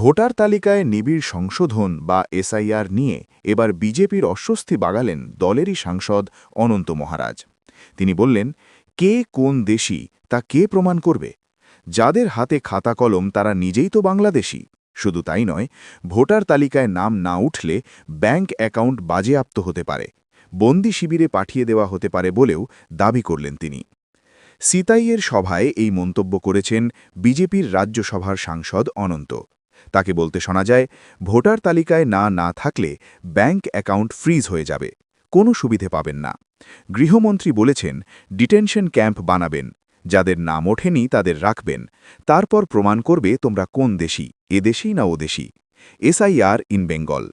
Voter তালিকায় নিবিড় সংশোধন বা এসআইআর নিয়ে এবার বিজেপির অস্বস্তি বাগালেন দলেরই সাংসদ অনন্ত মহারাজ। তিনি বললেন, কে কোন দেশি তা কে প্রমাণ করবে? যাদের হাতে খাতা কলম তারা নিজেই তো বাংলাদেশি। শুধু তাই নয়, ভোটার তালিকায় নাম না উঠলে ব্যাংক অ্যাকাউন্ট বাজেয়াপ্ত হতে পারে। বন্দি শিবিরে পাঠিয়ে দেওয়া হতে পারে বলেও দাবি করলেন তিনি। সিতাইয়ের সভায় এই মন্তব্য করেছেন বিজেপির রাজ্যসভার সাংসদ অনন্ত। তাকে বলতে শোনা যায়, ভোটার তালিকায় না না থাকলে ব্যাংক অ্যাকাউন্ট ফ্রিজ হয়ে যাবে, কোনো সুবিধে পাবেন না। গৃহমন্ত্রী বলেছেন, ডিটেনশন ক্যাম্প বানাবেন, যাদের নাম ওঠেনি তাদের রাখবেন, তারপর প্রমাণ করবে তোমরা কোন দেশি, এ দেশেই না ও দেশি। SIR in Bengal.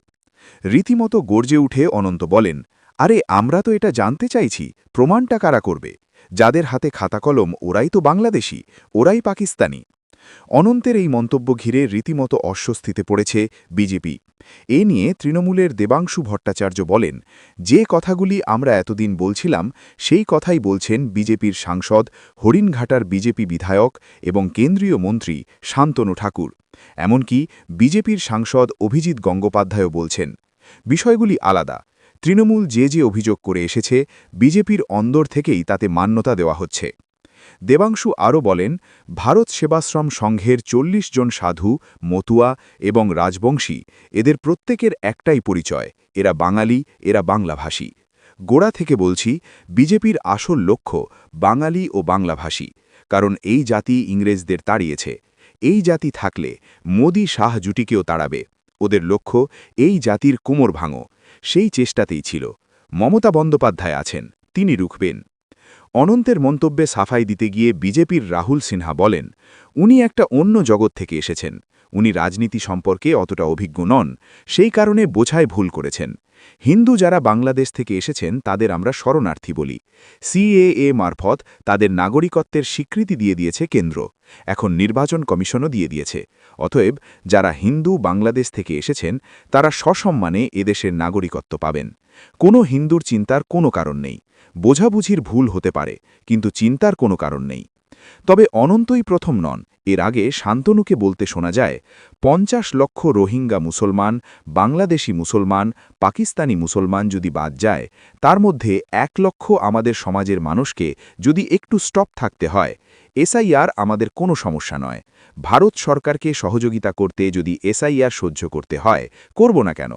রীতিমতো গর্জে উঠে অনন্ত বলেন, আরে, আমরা তো এটা জানতে চাইছি, প্রমাণটা কারা করবে? যাদের হাতে খাতা কলম, ওরাই তো বাংলাদেশি, ওরাই পাকিস্তানি। অনন্তের এই মন্তব্য ঘিরে রীতিমতো অস্বস্তিতে পড়েছে বিজেপি। এ নিয়ে তৃণমূলের দেবাংশু ভট্টাচার্য বলেন, যে কথাগুলি আমরা এতদিন বলছিলাম, সেই কথাই বলছেন বিজেপির সাংসদ, হরিণঘাটার বিজেপি বিধায়ক এবং কেন্দ্রীয় মন্ত্রী শান্তনু ঠাকুর। এমনকি বিজেপির সাংসদ অভিজিৎ গঙ্গোপাধ্যায়ও বলছেন। বিষয়গুলি আলাদা। তৃণমূল যে যে অভিযোগ করে এসেছে, বিজেপির অন্দর থেকেই তাতে মান্যতা দেওয়া হচ্ছে। দেবাংশু আরও বলেন, ভারত সেবাশ্রম সংঘের চল্লিশ জন সাধু, মতুয়া এবং রাজবংশী, এদের প্রত্যেকের একটাই পরিচয়, এরা বাঙালি, এরা বাংলাভাষী। গোড়া থেকে বলছি, বিজেপির আসল লক্ষ্য বাঙালি ও বাংলাভাষী, কারণ এই জাতি ইংরেজদের তাড়িয়েছে। এই জাতি থাকলে মোদি শাহ জুটিকেও তাড়াবে। ওদের লক্ষ্য এই জাতির কোমর ভাঙো। সেই চেষ্টাতেই ছিল। মমতা বন্দ্যোপাধ্যায় আছেন, তিনি রুখবেন। অনন্তের মন্তব্যে সাফাই দিতে গিয়ে বিজেপির রাহুল সিনহা বলেন, উনি একটা অন্য জগৎ থেকে এসেছেন। উনি রাজনীতি সম্পর্কে অতটা অভিজ্ঞ নন। সেই কারণে বোঝায় ভুল করেছেন। হিন্দু যারা বাংলাদেশ থেকে এসেছেন, তাদের আমরা শরণার্থী বলি। সিএএ মারফত তাদের নাগরিকত্বের স্বীকৃতি দিয়ে দিয়েছে কেন্দ্র। এখন নির্বাচন কমিশনও দিয়ে দিয়েছে। অতএব, যারা হিন্দু বাংলাদেশ থেকে এসেছেন, তারা সসম্মানে এদেশের নাগরিকত্ব পাবেন। কোনো হিন্দুর চিন্তার কোনো কারণ নেই। বোঝাবুঝির ভুল হতে পারে, কিন্তু চিন্তার কোনো কারণ নেই। তবে অনন্তই প্রথম নন। এর আগে শান্তনুকে বলতে শোনা যায়, পঞ্চাশ লক্ষ রোহিঙ্গা মুসলমান, বাংলাদেশি মুসলমান, পাকিস্তানি মুসলমান যদি বাদ যায়, তার মধ্যে এক লক্ষ আমাদের সমাজের মানুষকে যদি একটু স্টপ থাকতে হয়, এসআইআর আমাদের কোনো সমস্যা নয়। ভারত সরকারকে সহযোগিতা করতে যদি এসআইআর সহ্য করতে হয়, করব না কেন?